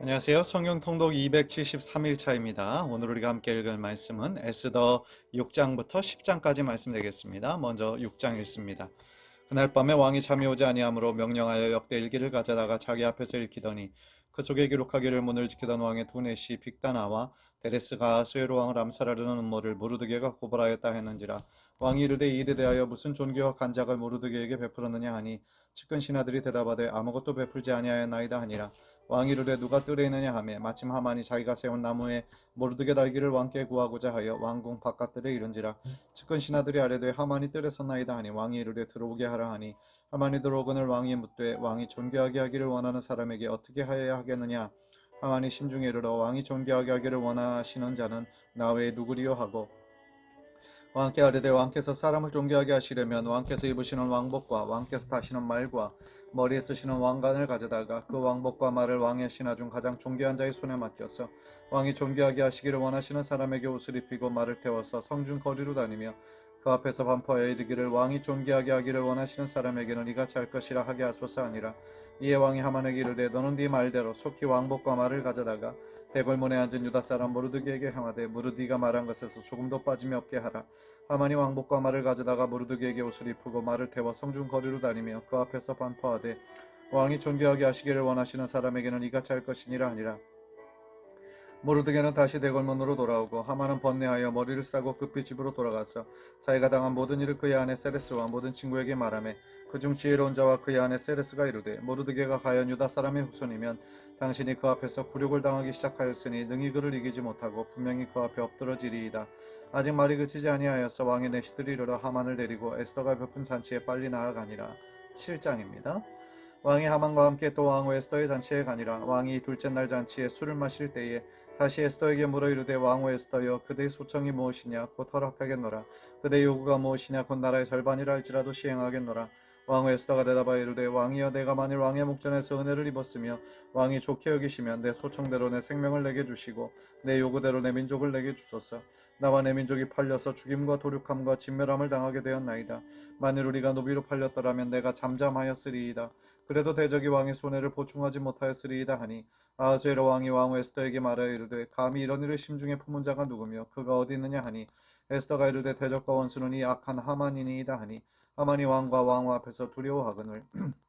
안녕하세요. 성경 통독 273일차입니다. 오늘 우리가 함께 읽을 말씀은 에스더 6장부터 10장까지 말씀 되겠습니다. 먼저 6장 읽습니다. 그날 밤에 왕이 잠이 오지 아니하므로 명령하여 역대 일기를 가져다가 자기 앞에서 읽히더니 그 속에 기록하기를 문을 지키던 왕의 두 내시 빅다나와 데레스가 스웨로 왕을 암살하려는 음모를 무르드게가 고발하였다 했는지라 왕이 이르되 이 일에 대하여 무슨 존귀와 간작을 무르드게에게 베풀었느냐 하니 측근 신하들이 대답하되 아무것도 베풀지 아니하였나이다 하니라 왕이 이르되 누가 뜰에 있느냐 하매 마침 하만이 자기가 세운 나무에 모르드게 달기를 왕께 구하고자 하여 왕궁 바깥들에 이른지라 측근 신하들이 아뢰되 하만이 뜰에 섰나이다 하니 왕이 이르되 들어오게 하라 하니 하만이 들어오거늘 왕이 묻되 왕이 존귀하게 하기를 원하는 사람에게 어떻게 하여야 하겠느냐? 하만이 심중에 이르러 왕이 존귀하게 하기를 원하시는 자는 나 외에 누구리요? 하고 왕께 아뢰되 왕께서 사람을 존귀하게 하시려면 왕께서 입으시는 왕복과 왕께서 타시는 말과 머리에 쓰시는 왕관을 가져다가 그 왕복과 말을 왕의 신하 중 가장 존귀한 자의 손에 맡겨서 왕이 존귀하게 하시기를 원하시는 사람에게 옷을 입히고 말을 태워서 성중 거리로 다니며 그 앞에서 반포하여 이르기를 왕이 존귀하게 하기를 원하시는 사람에게는 이같이 할 것이라 하게 하소서 아니라. 이에 왕이 하만에게 이르되 너는 네 말대로 속히 왕복과 말을 가져다가 대궐문에 앉은 유다 사람 모르드게에게 향하되 무르디가 말한 것에서 조금도 빠짐이 없게 하라. 하만이 왕복과 말을 가져다가 모르드게에게 옷을 입히고 말을 태워 성중 거리로 다니며 그 앞에서 반포하되 왕이 존귀하게 하시기를 원하시는 사람에게는 이같이 할 것이니라 하니라 모르드게는 다시 대궐문으로 돌아오고 하만은 번뇌하여 머리를 싸고 급히 집으로 돌아가서 자기가 당한 모든 일을 그의 아내 세레스와 모든 친구에게 말하며 그중 지혜로운 자와 그의 아내 세레스가 이르되 모르드게가 과연 유다 사람의 후손이면 당신이 그 앞에서 굴욕을 당하기 시작하였으니 능히 그를 이기지 못하고 분명히 그 앞에 엎드러지리이다. 아직 말이 그치지 아니하여서 왕의 내시들이 이르러 하만을 데리고 에스더가 베푼 잔치에 빨리 나아가니라. 7장입니다. 왕이 하만과 함께 또 왕후 에스더의 잔치에 가니라. 왕이 둘째 날 잔치에 술을 마실 때에 다시 에스더에게 물어 이르되 왕후 에스더여 그대의 소청이 무엇이냐? 곧 허락하겠노라. 그대의 요구가 무엇이냐? 곧 나라의 절반이라 할지라도 시행하겠노라. 왕후 에스더가 대답하여 이르되 왕이여 내가 만일 왕의 목전에서 은혜를 입었으며 왕이 좋게 여기시면 내 소청대로 내 생명을 내게 주시고 내 요구대로 내 민족을 내게 주소서. 나와 내 민족이 팔려서 죽임과 도륙함과 진멸함을 당하게 되었나이다. 만일 우리가 노비로 팔렸더라면 내가 잠잠하였으리이다 그래도 대적이 왕의 손해를 보충하지 못하였으리이다 하니 아하수에로 왕이 왕후 에스더에게 말하여 이르되 감히 이런 일을 심중에 품은 자가 누구며 그가 어디 있느냐 하니 에스더가 이르되 대적과 원수는 이 악한 하만이니이다 하니 하만이 왕과 왕후 앞에서 두려워하거늘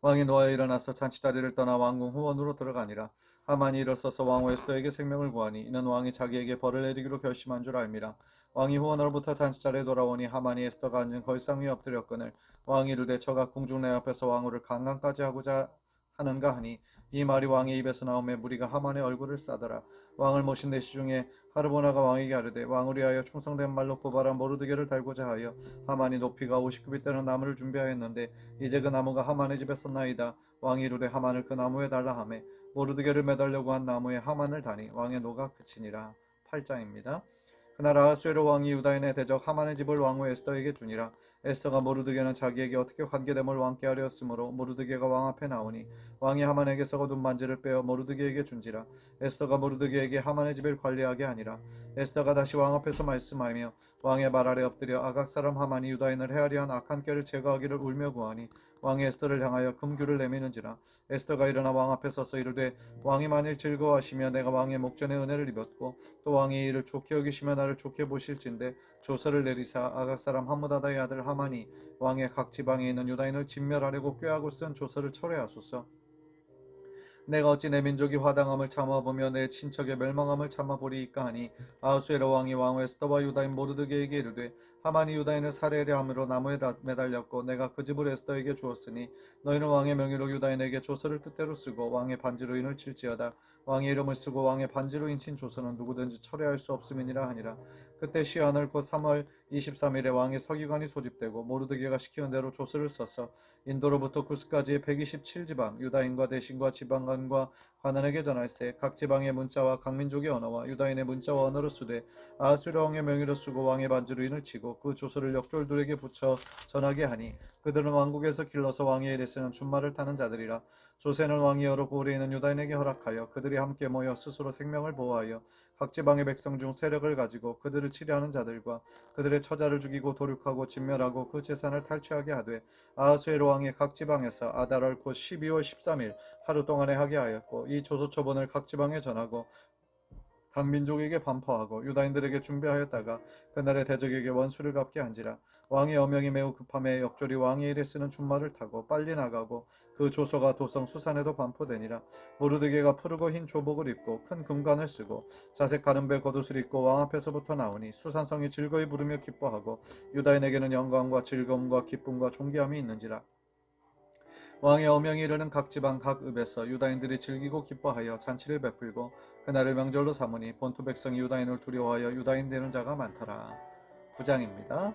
왕이 노하여 일어나서 잔치자리를 떠나 왕궁 후원으로 들어가니라. 하만이 일어서서 왕후 에스더에게 생명을 구하니 이는 왕이 자기에게 벌을 내리기로 결심한 줄 알미라 왕이 후원으로부터 잔치자리에 돌아오니 하만이 에스더가 앉은 걸상 위에 엎드렸거늘 왕이 이르되 저가 궁중 내 앞에서 왕후를 강간까지 하고자 하는가 하니 이 말이 왕의 입에서 나오매 무리가 하만의 얼굴을 싸더라. 왕을 모신 내시 중에 하르보나가 왕에게 아뢰되 왕을 위하여 충성된 말로 뽑아라 모르드게를 달고자 하여 하만이 높이가 50규빗 되는 나무를 준비하였는데 이제 그 나무가 하만의 집에 섰나이다. 왕이 이르되 하만을 그 나무에 달라 하매 모르드게를 매달려고 한 나무에 하만을 다니 왕의 노가 그치니라. 8장입니다 그날 아하수에로 왕이 유다인의 대적 하만의 집을 왕후 에스더에게 주니라. 에스더가 모르드게는 자기에게 어떻게 관계됨을 왕께 하려였으므로 모르드게가 왕 앞에 나오니 왕이 하만에게서 거둔 반지를 빼어 모르드게에게 준지라. 에스더가 모르드게에게 하만의 집을 관리하게 하니라. 에스더가 다시 왕 앞에서 말씀하며 왕의 말 아래 엎드려 아각 사람 하만이 유다인을 헤아리한 악한 꾀를 제거하기를 울며 구하니 왕이 에스더를 향하여 금규를 내미는지라 에스더가 일어나 왕 앞에 서서 이르되 왕이 만일 즐거워하시며 내가 왕의 목전에 은혜를 입었고 또 왕이 이를 좋게 여기시며 나를 좋게 보실진데 조서를 내리사 아각 사람 하무다다의 아들 하만이 왕의 각 지방에 있는 유다인을 진멸하려고 꾀하고 쓴 조서를 철회하소서. 내가 어찌 내 민족이 화당함을 참아보며 내 친척의 멸망함을 참아보리이까 하니 아하수에로 왕이 왕후 에스더와 유다인 모르드게에게 이르되 하만이 유다인을 살해하려 함으로 나무에 다- 매달렸고 내가 그 집을 에스더에게 주었으니 너희는 왕의 명의로 유다인에게 조서를 뜻대로 쓰고 왕의 반지로 인을 칠지어다. 왕의 이름을 쓰고 왕의 반지로 인친 조서는 누구든지 철회할 수 없음이니라 하니라 그때 시한을 곧 3월 23일에 왕의 서기관이 소집되고 모르드게가 시키는 대로 조서를 써서 인도로부터 구스까지의 127지방 유다인과 대신과 지방관과 관원에게 전할세 각 지방의 문자와 각 민족의 언어와 유다인의 문자와 언어로 쓰되 아하수르 왕의 명의로 쓰고 왕의 반지로 인을 치고 그 조서를 역졸들에게 붙여 전하게 하니 그들은 왕국에서 길러서 왕의 일에 쓰는 준말을 타는 자들이라 조세는 왕이 여러 고을에 있는 유다인에게 허락하여 그들이 함께 모여 스스로 생명을 보호하여 각 지방의 백성 중 세력을 가지고 그들을 치료하는 자들과 그들의 처자를 죽이고 도륙하고 진멸하고 그 재산을 탈취하게 하되 아하수에로 왕이 각 지방에서 아달월 곧 12월 13일 하루 동안에 하게 하였고 이 조소 처분을 각 지방에 전하고 각 민족에게 반포하고 유다인들에게 준비하였다가 그날의 대적에게 원수를 갚게 한지라 왕의 어명이 매우 급함에 역졸이 왕의 일에 쓰는 준말을 타고 빨리 나가고 그 조서가 도성 수산에도 반포되니라. 모르드게가 푸르고 흰 조복을 입고 큰 금관을 쓰고 자색 가른배 겉옷을 입고 왕 앞에서부터 나오니 수산성이 즐거이 부르며 기뻐하고 유다인에게는 영광과 즐거움과 기쁨과 존귀함이 있는지라 왕의 어명이 이르는 각 지방 각 읍에서 유다인들이 즐기고 기뻐하여 잔치를 베풀고 그날을 명절로 삼으니 본토 백성이 유다인을 두려워하여 유다인 되는 자가 많더라. 9장입니다.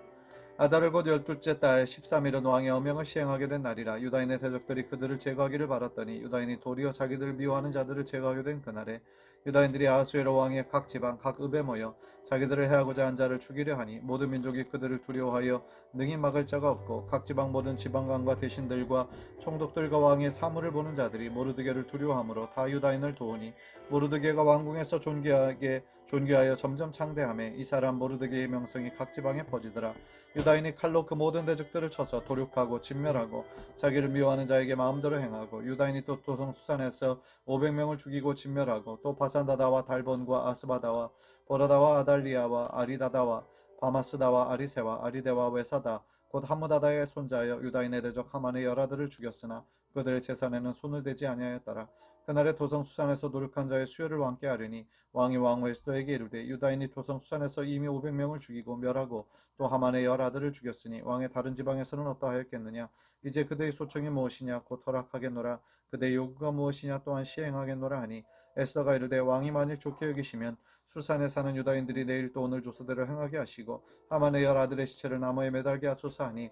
아달을 곧 열둘째 달 13일은 왕의 어명을 시행하게 된 날이라 유다인의 대적들이 그들을 제거하기를 바랐더니 유다인이 도리어 자기들을 미워하는 자들을 제거하게 된 그날에 유다인들이 아하수에로 왕의 각 지방 각 읍에 모여 자기들을 해하고자 한 자를 죽이려 하니 모든 민족이 그들을 두려워하여 능히 막을 자가 없고 각 지방 모든 지방관과 대신들과 총독들과 왕의 사물을 보는 자들이 모르드게를 두려워하므로 다 유다인을 도우니 모르드게가 왕궁에서 존귀하게 존귀하여 점점 창대함에 이 사람 모르드게의 명성이 각 지방에 퍼지더라. 유다인이 칼로 그 모든 대적들을 쳐서 도륙하고 진멸하고 자기를 미워하는 자에게 마음대로 행하고 유다인이 또 도성 수산에서 500명을 죽이고 진멸하고 또 바산다다와 달본과 아스바다와 보라다와 아달리아와 아리다다와 바마스다와 아리세와 아리데와 외사다 곧 하무다다의 손자여 유다인의 대적 하만의 열아들을 죽였으나 그들의 재산에는 손을 대지 아니하였더라 그날에 도성 수산에서 노력한 자의 수요를 왕께 아뢰니 왕이 왕 웨스더에게 이르되 유다인이 도성 수산에서 이미 500명을 죽이고 멸하고 또 하만의 열 아들을 죽였으니 왕의 다른 지방에서는 어떠하였겠느냐? 이제 그대의 소청이 무엇이냐? 곧 허락하겠노라. 그대의 요구가 무엇이냐? 또한 시행하겠노라 하니 에스더가 이르되 왕이 만일 좋게 여기시면 수산에 사는 유다인들이 내일 또 오늘 조서대로 행하게 하시고 하만의 열 아들의 시체를 나무에 매달게 하소서 하니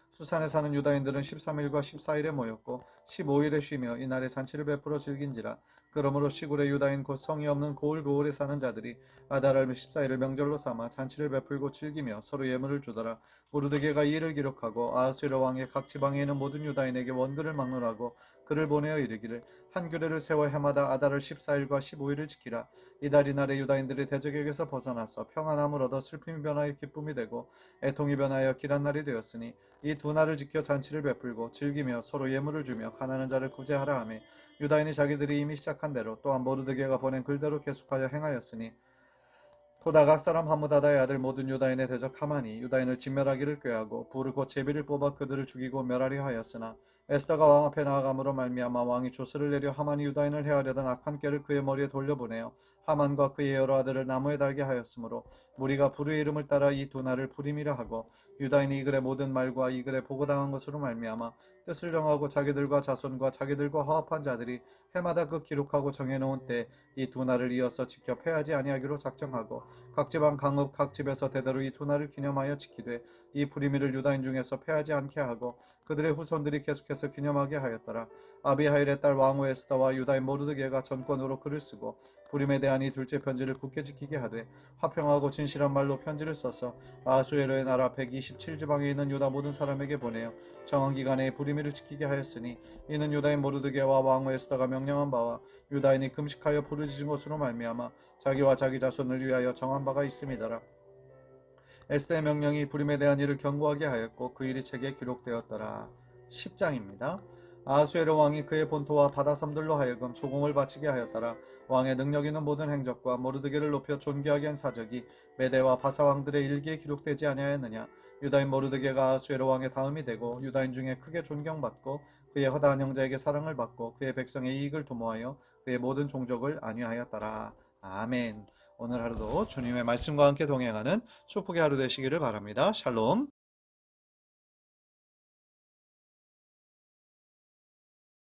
수산에 사는 유다인들은 13일과 14일에 모였고 15일에 쉬며 이날에 잔치를 베풀어 즐긴지라. 그러므로 시골의 유다인 곧 성이 없는 고을 고을에 사는 자들이 아달월 14일을 명절로 삼아 잔치를 베풀고 즐기며 서로 예물을 주더라. 모르드게가 이 일을 기록하고 아하수에로 왕의 각 지방에 있는 모든 유다인에게 원글을 막론하고 그를 보내어 이르기를 한 규례를 세워 해마다 아달월 14일과 15일을 지키라. 이달 이 날에 유다인들이 대적에게서 벗어나서 평안함을 얻어 슬픔이 변하여 기쁨이 되고 애통이 변하여 길한 날이 되었으니 이 두 날을 지켜 잔치를 베풀고 즐기며 서로 예물을 주며 가난한 자를 구제하라 하며 유다인이 자기들이 이미 시작한 대로 또한 모르드게가 보낸 글대로 계속하여 행하였으니 토다각 사람 하무다다의 아들 모든 유다인의 대적 하만이 유다인을 진멸하기를 꾀하고 부르 곧 제비를 뽑아 그들을 죽이고 멸하려 하였으나 에스더가 왕 앞에 나아감으로 말미암아 왕이 조서를 내려 하만이 유다인을 해하려던 악한 꾀를 그의 머리에 돌려보내어 하만과 그의 여러 아들을 나무에 달게 하였으므로 무리가 부르의 이름을 따라 이 두 날을 부림이라 하고 유다인이 이 글의 모든 말과 이 글에 보고당한 것으로 말미암아 뜻을 정하고 자기들과 자손과 자기들과 화합한 자들이 해마다 그 기록하고 정해놓은 때 이 두 날을 이어서 지켜 패하지 아니하기로 작정하고 각 지방 강읍 각 집에서 대대로 이 두 날을 기념하여 지키되 이 부리미를 유다인 중에서 패하지 않게 하고 그들의 후손들이 계속해서 기념하게 하였더라. 아비하일의 딸 왕후 에스더와 유다인 모르드게가 전권으로 글을 쓰고 부림에 대한 이 둘째 편지를 굳게 지키게 하되 화평하고 진실한 말로 편지를 써서 아수에로의 나라 127지방에 있는 유다 모든 사람에게 보내어 정한 기간에 부리미를 지키게 하였으니 이는 유다인 모르드게와 왕후 에스더가 명령한 바와 유다인이 금식하여 부르짖은 것으로 말미암아 자기와 자기 자손을 위하여 정한 바가 있음이더라. 에스더의 명령이 부림에 대한 일을 경고하게 하였고 그 일이 책에 기록되었더라. 10장입니다. 아하수에로 왕이 그의 본토와 바다 섬들로 하여금 조공을 바치게 하였더라. 왕의 능력 있는 모든 행적과 모르드게를 높여 존귀하게 한 사적이 메대와 바사 왕들의 일기에 기록되지 아니하였느냐. 유다인 모르드게가 아하수에로 왕의 다음이 되고 유다인 중에 크게 존경받고 그의 허다한 형제에게 사랑을 받고 그의 백성의 이익을 도모하여 그의 모든 종족을 안위하였더라. 아멘. 오늘 하루도 주님의 말씀과 함께 동행하는 축복의 하루 되시기를 바랍니다. 샬롬.